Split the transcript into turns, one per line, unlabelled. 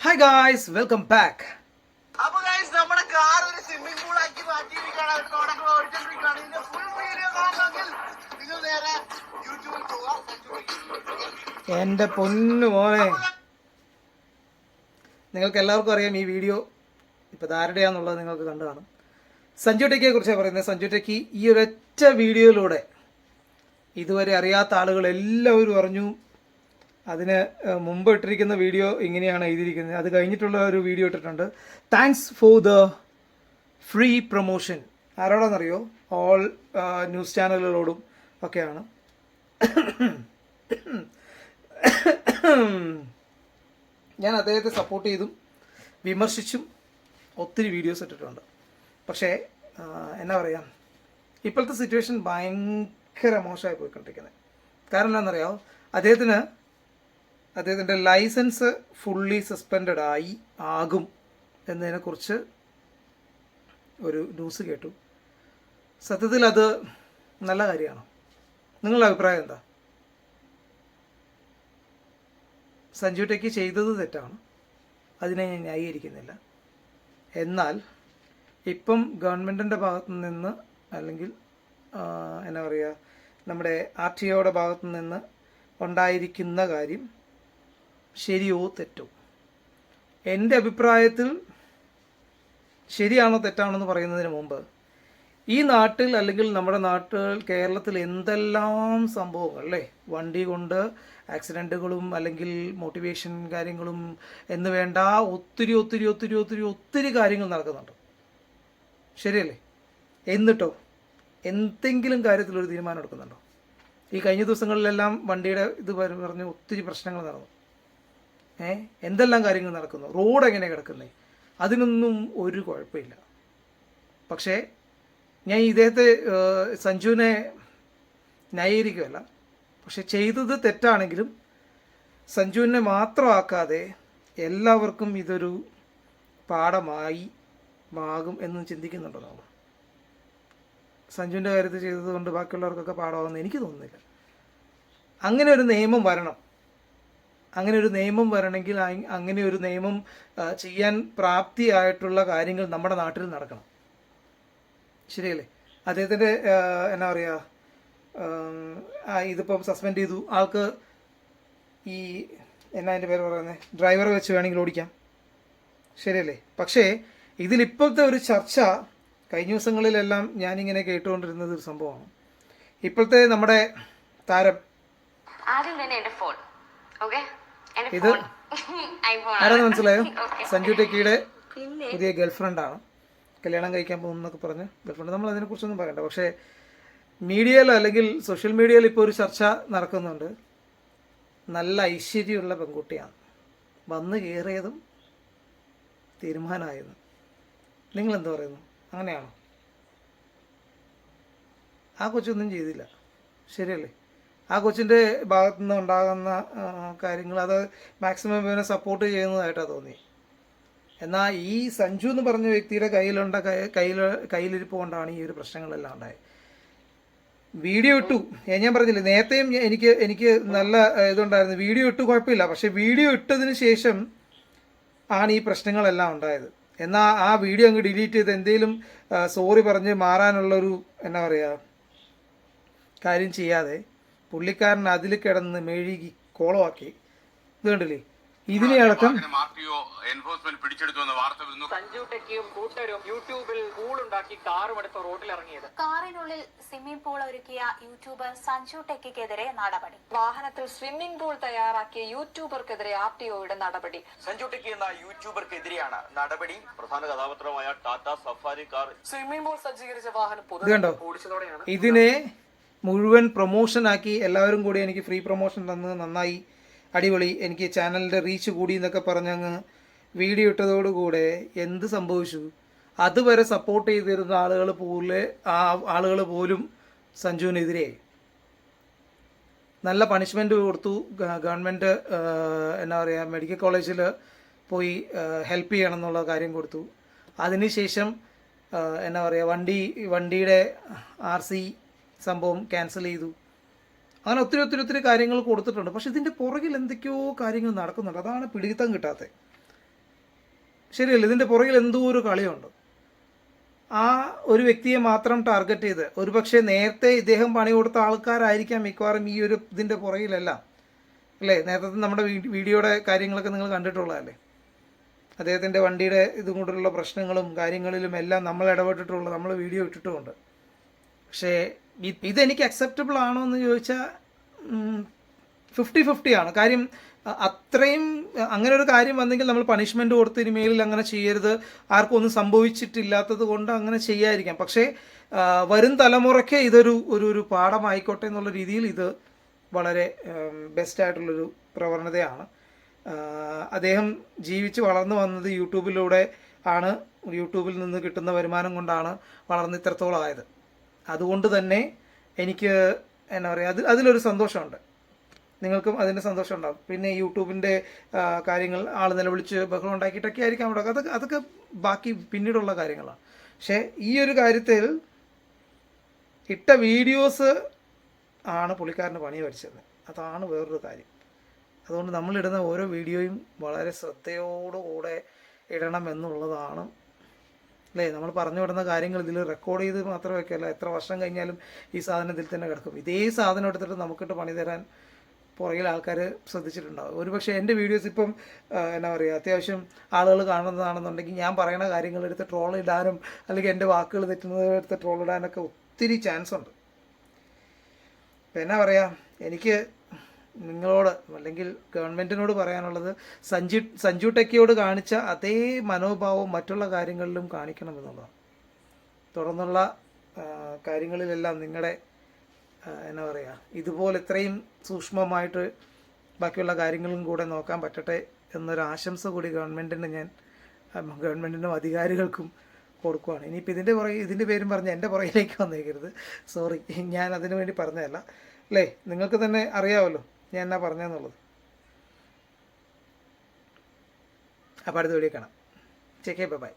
Hi guys welcome back
അപ്പൊ guys നമ്മുടെ car ഒരു സ്വിമ്മിംഗ് പൂൾ ആക്കി മാറ്റിയിരിക്കുകയാണ്. ഒരു ഓടിച്ചോണ്ടിരിക്കുകയാണ്. ഇതിന്റെ ഫുൾ വീഡിയോ കാണണമെങ്കിൽ നിങ്ങൾ നേരെ യൂട്യൂബിൽ പോവാം.
എന്റെ പൊന്നു മോനെ. നിങ്ങൾക്ക് എല്ലാവർക്കും അറിയാം ഈ വീഡിയോ ഇപ്പോൾ ആരുടെയാന്നുള്ളത് നിങ്ങൾക്ക് കണ്ടു കാണും. സഞ്ജു ടെക്കിയെ കുറിച്ചാണ് പറയുന്നത്. സഞ്ജു ടെക്കി ഈ ഒരൊറ്റ വീഡിയോയിലൂടെ ഇതുവരെ അറിയാത്ത ആളുകൾ എല്ലാവരും അറിഞ്ഞു. അതിന് മുമ്പ് ഇട്ടിരിക്കുന്ന വീഡിയോ ഇങ്ങനെയാണ് എഴുതിയിരിക്കുന്നത്. അത് കഴിഞ്ഞിട്ടുള്ള ഒരു വീഡിയോ ഇട്ടിട്ടുണ്ട്. Thanks for the free promotion ആരോടാണെന്നറിയോ all news ചാനലുകളോടും ഒക്കെയാണ്. ഞാൻ അദ്ദേഹത്തെ സപ്പോർട്ട് ചെയ്തും വിമർശിച്ചും ഒത്തിരി വീഡിയോസ് ഇട്ടിട്ടുണ്ട്. പക്ഷേ എന്നാ പറയുക ഇപ്പോഴത്തെ സിറ്റുവേഷൻ ഭയങ്കര മോശമായി പോയിക്കൊണ്ടിരിക്കുന്നത് കാരണം എന്താണെന്നറിയാമോ അദ്ദേഹത്തിന് അദ്ദേഹത്തിന്റെ ലൈസൻസ് ഫുള്ളി സസ്പെൻഡഡ് ആയി ആകും എന്നതിനെക്കുറിച്ച് ഒരു ന്യൂസ് കേട്ടു. സത്യത്തിൽ അത് നല്ല കാര്യമാണ്. നിങ്ങളുടെ അഭിപ്രായം എന്താ? സഞ്ജു ടെക്ക് ചെയ്തത് തെറ്റാണ്. അതിനെ ഞാൻ ന്യായീകരിക്കുന്നില്ല. എന്നാൽ ഇപ്പം ഗവൺമെന്റിന്റെ ഭാഗത്തു നിന്ന് അല്ലെങ്കിൽ എന്നാ പറയുക നമ്മുടെ ആർ ടി ഒയുടെ ഭാഗത്തു നിന്ന് ഉണ്ടായിരിക്കുന്ന കാര്യം ശരിയോ തെറ്റോ? എന്റെ അഭിപ്രായത്തിൽ ശരിയാണോ തെറ്റാണോ എന്ന് പറയുന്നതിന് മുമ്പ് ഈ നാട്ടിൽ അല്ലെങ്കിൽ നമ്മുടെ നാട്ടിൽ കേരളത്തിൽ എന്തെല്ലാം സംഭവങ്ങൾ അല്ലേ? വണ്ടി കൊണ്ട് ആക്സിഡന്റുകളും അല്ലെങ്കിൽ മോട്ടിവേഷൻ കാര്യങ്ങളും എന്ന് വേണ്ട ഒത്തിരി ഒത്തിരി ഒത്തിരി ഒത്തിരി ഒത്തിരി കാര്യങ്ങൾ നടക്കുന്നുണ്ട്. ശരിയല്ലേ? എന്നിട്ടോ? എന്തെങ്കിലും കാര്യത്തിലൊരു തീരുമാനം എടുക്കുന്നുണ്ടോ? ഈ കഴിഞ്ഞ ദിവസങ്ങളിലെല്ലാം വണ്ടിയുടെ ഇത് പറഞ്ഞു ഒത്തിരി പ്രശ്നങ്ങൾ നടന്നു. ഏ? എന്തെല്ലാം കാര്യങ്ങൾ നടക്കുന്നു? റോഡ് എങ്ങനെ കിടക്കുന്നേ? അതിനൊന്നും ഒരു കുഴപ്പമില്ല. പക്ഷേ ഞാൻ ഇദ്ദേഹത്തെ ഏഹ്, സഞ്ജുവിനെ ന്യായീകരിക്കുകയല്ല. പക്ഷെ ചെയ്തത് തെറ്റാണെങ്കിലും സഞ്ജുവിനെ മാത്രമാക്കാതെ എല്ലാവർക്കും ഇതൊരു പാഠമായി മാകും എന്ന് ചിന്തിക്കുന്നുണ്ടോ നമ്മൾ സഞ്ജുവിന്റെ കാര്യത്തിൽ ചെയ്തത് കൊണ്ട് ബാക്കിയുള്ളവർക്കൊക്കെ പാഠമാകുമെന്ന് എനിക്ക് തോന്നുന്നില്ല. അങ്ങനെ ഒരു നിയമം വരണം. അങ്ങനെ ഒരു നിയമം വരണമെങ്കിൽ അങ്ങനെ ഒരു നിയമം ചെയ്യാൻ പ്രാപ്തിയായിട്ടുള്ള കാര്യങ്ങൾ നമ്മുടെ നാട്ടിൽ നടക്കണം. ശരിയല്ലേ? അദ്ദേഹത്തിന്റെ എന്നാ പറയുക ഇതിപ്പം സസ്പെൻഡ് ചെയ്തു. ആൾക്ക് ഈ എന്നാ അതിന്റെ പേര് പറയുന്നത് ഡ്രൈവറെ വെച്ച് വേണമെങ്കിൽ ഓടിക്കാം. ശരിയല്ലേ? പക്ഷേ ഇതിലിപ്പോഴത്തെ ഒരു ചർച്ച കഴിഞ്ഞ ദിവസങ്ങളിലെല്ലാം ഞാനിങ്ങനെ കേട്ടുകൊണ്ടിരുന്നത് ഒരു സംഭവമാണ്. ഇപ്പോഴത്തെ നമ്മുടെ താരം.
ആദ്യം തന്നെ എന്റെ ഫോൺ. ഓക്കെ?
ഇത് ആരാന്ന് മനസ്സിലായോ? സഞ്ജു ടെക്കിയുടെ പുതിയ ഗേൾഫ്രണ്ട് ആണ് കല്യാണം കഴിക്കാൻ പോകുന്നൊക്കെ പറഞ്ഞ് ഗേൾഫ്രണ്ട്. നമ്മൾ അതിനെക്കുറിച്ചൊന്നും പറയണ്ട. പക്ഷേ മീഡിയയിൽ അല്ലെങ്കിൽ സോഷ്യൽ മീഡിയയിൽ ഇപ്പോൾ ഒരു ചർച്ച നടക്കുന്നുണ്ട്. നല്ല ഐശ്വര്യമുള്ള പെൺകുട്ടിയാണ്. വന്നു കയറിയതും തീരുമാനമായിരുന്നു. നിങ്ങൾ എന്ത് പറയുന്നു? അങ്ങനെയാണോ? ആ കൊച്ചൊന്നും ചെയ്തില്ല. ശരിയല്ലേ? ആ കൊച്ചിന്റെ ഭാഗത്തു നിന്ന് ഉണ്ടാകുന്ന കാര്യങ്ങൾ അത് മാക്സിമം ഇവനെ സപ്പോർട്ട് ചെയ്യുന്നതായിട്ടാണ് തോന്നി. എന്നാൽ ഈ സഞ്ജു എന്ന് പറഞ്ഞ വ്യക്തിയുടെ കയ്യിലുണ്ട കയ്യിൽ കയ്യിലിരിപ്പ് കൊണ്ടാണ് ഈ ഒരു പ്രശ്നങ്ങളെല്ലാം ഉണ്ടായത്. വീഡിയോ ഇട്ടു. ഞാൻ പറഞ്ഞില്ലേ നേരത്തെയും എനിക്ക് എനിക്ക് നല്ല ഇതുണ്ടായിരുന്നു. വീഡിയോ ഇട്ടു കുഴപ്പമില്ല. പക്ഷേ വീഡിയോ ഇട്ടതിന് ശേഷം ആണ് ഈ പ്രശ്നങ്ങളെല്ലാം ഉണ്ടായത്. എന്നാൽ ആ വീഡിയോ അങ്ങ് ഡിലീറ്റ് ചെയ്ത് എന്തെങ്കിലും സോറി പറഞ്ഞ് മാറാനുള്ളൊരു എന്നാ പറയുക കാര്യം ചെയ്യാതെ പുള്ളിക്കാരൻ അതിൽ കിടന്ന് മെഴുകി കോളമാക്കി. ഇത് കണ്ടില്ലേ? ഇതിനെ അടക്കം
എൻഫോഴ്സ്മെന്റ് പിടിച്ചെടുത്തു എന്ന വാർത്ത
സഞ്ജു ടെക്കിയും കൂട്ടരും യൂട്യൂബിൽ പൂളുണ്ടാക്കി കാറും എടുത്ത് റോഡിലിറങ്ങിയത്.
കാറിനുള്ളിൽ സ്വിമ്മിംഗ് പൂൾ ഒരുക്കിയ യൂട്യൂബർ സഞ്ജു ടെക്കിക്കെതിരെ നടപടി.
വാഹനത്തിൽ സ്വിമ്മിംഗ് പൂൾ തയ്യാറാക്കിയ യൂട്യൂബർക്കെതിരെ ആർ ടി ഒയുടെ നടപടി.
സഞ്ജു ടെക്കി എന്ന യൂട്യൂബർക്കെതിരെയാണ് നടപടി. പ്രധാന കഥാപാത്രമായ Tata Safari car
swimming pool സജ്ജീകരിച്ച വാഹനം
പൊതു
ഓടിച്ചതോടെയാണ്
ഇതിനെ മുഴുവൻ പ്രൊമോഷനാക്കി എല്ലാവരും കൂടി എനിക്ക് ഫ്രീ പ്രൊമോഷൻ തന്ന് നന്നായി അടിപൊളി എനിക്ക് ചാനലിന്റെ റീച്ച് കൂടി എന്നൊക്കെ പറഞ്ഞങ്ങ് വീഡിയോ ഇട്ടതോടുകൂടെ എന്ത് സംഭവിച്ചു? അതുവരെ സപ്പോർട്ട് ചെയ്തിരുന്ന ആളുകൾ പോലെ ആ ആളുകൾ പോലും സഞ്ജുവിനെതിരെ. നല്ല പണിഷ്മെന്റ് കൊടുത്തു. ഗവൺമെന്റ് എന്താ പറയുക മെഡിക്കൽ കോളേജിൽ പോയി ഹെൽപ്പ് ചെയ്യണം എന്നുള്ള കാര്യം കൊടുത്തു. അതിനുശേഷം എന്താ പറയുക വണ്ടി വണ്ടിയുടെ ആർ സി സംഭവം ക്യാൻസൽ ചെയ്തു. അങ്ങനെ ഒത്തിരി ഒത്തിരി ഒത്തിരി കാര്യങ്ങൾ കൊടുത്തിട്ടുണ്ട്. പക്ഷെ ഇതിന്റെ പുറകിൽ എന്തൊക്കെയോ കാര്യങ്ങൾ നടക്കുന്നുണ്ട്. അതാണ് പിടിത്തം കിട്ടാത്തത്. ശരിയല്ല? ഇതിന്റെ പുറകിൽ എന്തോ ഒരു കളിയുണ്ട്. ആ ഒരു വ്യക്തിയെ മാത്രം ടാർഗറ്റ് ചെയ്ത് ഒരുപക്ഷെ നേരത്തെ ഇദ്ദേഹം പണി കൊടുത്ത ആൾക്കാരായിരിക്കാം മിക്കവാറും ഈ ഒരു ഇതിന്റെ പുറകിലല്ല. അല്ലേ? നേരത്തെ നമ്മുടെ വീഡിയോയുടെ കാര്യങ്ങളൊക്കെ നിങ്ങൾ കണ്ടിട്ടുള്ളതല്ലേ? അദ്ദേഹത്തിന്റെ വണ്ടിയുടെ ഇതും കൊണ്ടുള്ള പ്രശ്നങ്ങളും കാര്യങ്ങളിലും എല്ലാം നമ്മൾ ഇടപെട്ടിട്ടുള്ള നമ്മൾ വീഡിയോ ഇട്ടിട്ടുമുണ്ട്. പക്ഷേ ഇതെനിക്ക് അക്സെപ്റ്റബിൾ ആണോ എന്ന് ചോദിച്ചാൽ ഫിഫ്റ്റി ഫിഫ്റ്റി ആണ്. കാര്യം അത്രയും അങ്ങനെ ഒരു കാര്യം വന്നെങ്കിൽ നമ്മൾ പണിഷ്മെന്റ് കൊടുത്ത് ഇനിമേലിൽ അങ്ങനെ ചെയ്യരുത്. ആർക്കും ഒന്നും സംഭവിച്ചിട്ടില്ലാത്തത് കൊണ്ട് അങ്ങനെ ചെയ്യാതിരിക്കാം. പക്ഷേ വരും തലമുറയ്ക്ക് ഇതൊരു ഒരു ഒരു പാഠമായിക്കോട്ടെ എന്നുള്ള രീതിയിൽ ഇത് വളരെ ബെസ്റ്റായിട്ടുള്ളൊരു പ്രവണതയാണ്. അദ്ദേഹം ജീവിച്ച് വളർന്നു വന്നത് യൂട്യൂബിലൂടെ ആണ്. യൂട്യൂബിൽ നിന്ന് കിട്ടുന്ന വരുമാനം കൊണ്ടാണ് വളർന്ന് ഇത്രത്തോളം ആയത് അതുകൊണ്ട് തന്നെ എനിക്ക് എന്നാ പറയുക അത് അതിലൊരു സന്തോഷമുണ്ട്. നിങ്ങൾക്കും അതിന്റെ സന്തോഷം ഉണ്ടാവും പിന്നെ യൂട്യൂബിന്റെ കാര്യങ്ങൾ ആൾ നിലവിളിച്ച് ബഹളം ഉണ്ടാക്കിയിട്ടൊക്കെ ആയിരിക്കാം അവിടെ. അതൊക്കെ അതൊക്കെ ബാക്കി പിന്നീടുള്ള കാര്യങ്ങളാണ്. പക്ഷേ ഈ ഒരു കാര്യത്തിൽ ഇട്ട വീഡിയോസ് ആണ് പുള്ളിക്കാരന് പണി വരച്ചത്. അതാണ് വേറൊരു കാര്യം. അതുകൊണ്ട് നമ്മളിടുന്ന ഓരോ വീഡിയോയും വളരെ ശ്രദ്ധയോടുകൂടെ ഇടണം എന്നുള്ളതാണ് അല്ലേ? നമ്മൾ പറഞ്ഞു വിടുന്ന കാര്യങ്ങൾ ഇതിൽ റെക്കോർഡ് ചെയ്ത് മാത്രമേ വെക്കല്ല എത്ര വർഷം കഴിഞ്ഞാലും ഈ സാധനം ഇതിൽ തന്നെ കിടക്കും. ഇതേ സാധനം എടുത്തിട്ട് നമുക്കിട്ട് പണി തരാൻ പുറകിൽ ആൾക്കാർ ശ്രദ്ധിച്ചിട്ടുണ്ടാവും. ഒരുപക്ഷെ എന്റെ വീഡിയോസ് ഇപ്പം എന്നാ പറയുക അത്യാവശ്യം ആളുകൾ കാണുന്നതാണെന്നുണ്ടെങ്കിൽ ഞാൻ പറയുന്ന കാര്യങ്ങൾ എടുത്ത് ട്രോൾ ഇടാനും അല്ലെങ്കിൽ എന്റെ വാക്കുകൾ തെറ്റുന്നത് എടുത്ത് ട്രോൾ ഇടാനൊക്കെ ഒത്തിരി ചാൻസ് ഉണ്ട്. ഇപ്പം എന്നാ പറയുക എനിക്ക് നിങ്ങളോട് അല്ലെങ്കിൽ ഗവൺമെന്റിനോട് പറയാനുള്ളത് സഞ്ജു സഞ്ജു ടെക്കിയോട് കാണിച്ച അതേ മനോഭാവം മറ്റുള്ള കാര്യങ്ങളിലും കാണിക്കണം എന്നുള്ളതാണ് തുടർന്നുള്ള കാര്യങ്ങളിലെല്ലാം നിങ്ങളുടെ എന്നാ പറയുക ഇതുപോലെ ഇത്രയും സൂക്ഷ്മമായിട്ട് ബാക്കിയുള്ള കാര്യങ്ങളും കൂടെ നോക്കാൻ പറ്റട്ടെ എന്നൊരു ആശംസ കൂടി ഗവൺമെന്റിന് ഞാൻ ഗവൺമെന്റിനും അധികാരികൾക്കും കൊടുക്കുവാണ്. ഇനിയിപ്പോൾ ഇതിന്റെ പുറകെ ഇതിന്റെ പേരും പറഞ്ഞ് എന്റെ പുറകിലേക്ക് വന്നേക്കരുത്. സോറി ഞാൻ അതിനു വേണ്ടി പറഞ്ഞതല്ല. അല്ലേ? നിങ്ങൾക്ക് തന്നെ അറിയാമല്ലോ ഞാൻ എന്നാ പറഞ്ഞതെന്നുള്ളത് അപ്പോൾ അടുത്ത വീഡിയോ കാണാം. ചെക്കേ ബൈ